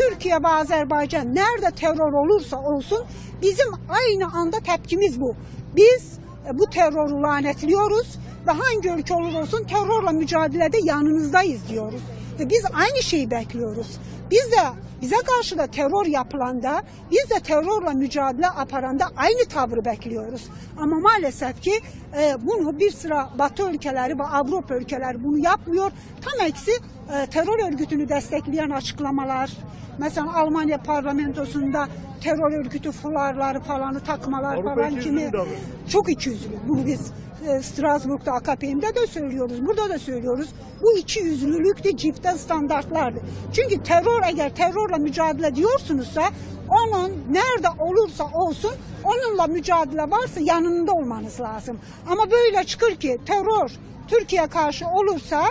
Türkiye ve Azerbaycan nerede terör olursa olsun bizim aynı anda tepkimiz bu. Biz e, bu terörü lanetliyoruz ve hangi ülke olur olsun terörle mücadelede yanınızdayız diyoruz. Ve biz aynı şeyi bekliyoruz. Biz de bize karşı da terör yapılanda, biz de terörle mücadele aparanda aynı tavrı bekliyoruz. Ama maalesef ki e, bunu bir sıra Batı ülkeleri ve Avrupa ülkeleri bunu yapmıyor. Tam eksi e, terör örgütünü destekleyen açıklamalar, mesela Almanya parlamentosunda terör örgütü fularları falanı takmalar Avrupa falan kimi çok ikiyüzlü. Bunu biz Strasbourg'da AKP'imde de söylüyoruz. Burada da söylüyoruz. Bu iki yüzlülük de çifte standartlardır. Çünkü terör eğer terörle mücadele ediyorsunuzsa onun nerede olursa olsun onunla mücadele varsa yanında olmanız lazım. Ama böyle çıkır ki terör Türkiye karşı olursa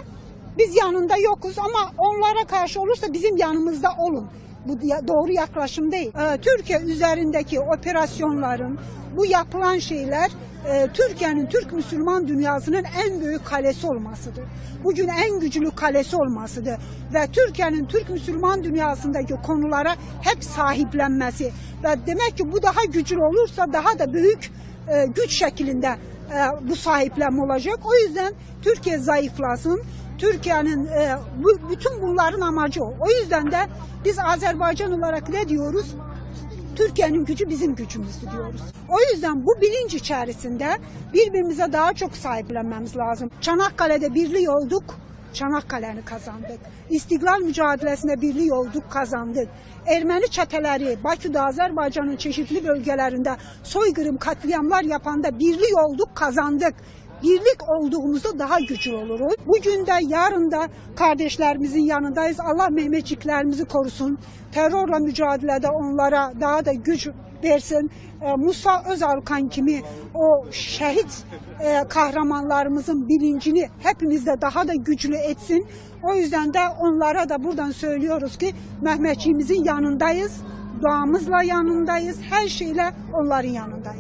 biz yanında yokuz ama onlara karşı olursa bizim yanımızda olun. Bu doğru yaklaşım değil. Ee, Türkiye üzerindeki operasyonların, bu yapılan şeyler e, Türkiye'nin, Türk Müslüman dünyasının en büyük kalesi olmasıdır. Bugün en güçlü kalesi olmasıdır. Ve Türkiye'nin, Türk Müslüman dünyasındaki konulara hep sahiplenmesi. Ve demek ki bu daha güçlü olursa daha da büyük e, güç şeklinde e, bu sahiplenme olacak. O yüzden Türkiye zayıflasın. Türkiye'nin e, bu, bütün bunların amacı o. O yüzden de biz Azerbaycan olarak ne diyoruz? Türkiye'nin gücü bizim gücümüzdür diyoruz. O yüzden bu bilinç içerisinde birbirimize daha çok sahiplenmemiz lazım. Çanakkale'de birliği olduk, Çanakkale'ni kazandık. İstiklal mücadelesinde birliği olduk, kazandık. Ermeni çeteleri Bakü'de Azerbaycan'ın çeşitli bölgelerinde soykırım katliamlar yapanda birliği olduk, kazandık birlik olduğumuzda daha güçlü oluruz. Bugün de yarın da kardeşlerimizin yanındayız. Allah Mehmetçiklerimizi korusun. Terörle mücadelede onlara daha da güç versin. Ee, Musa Özalkan kimi o şehit e, kahramanlarımızın bilincini hepimizde daha da güçlü etsin. O yüzden de onlara da buradan söylüyoruz ki Mehmetçiğimizin yanındayız. Duamızla yanındayız. Her şeyle onların yanındayız.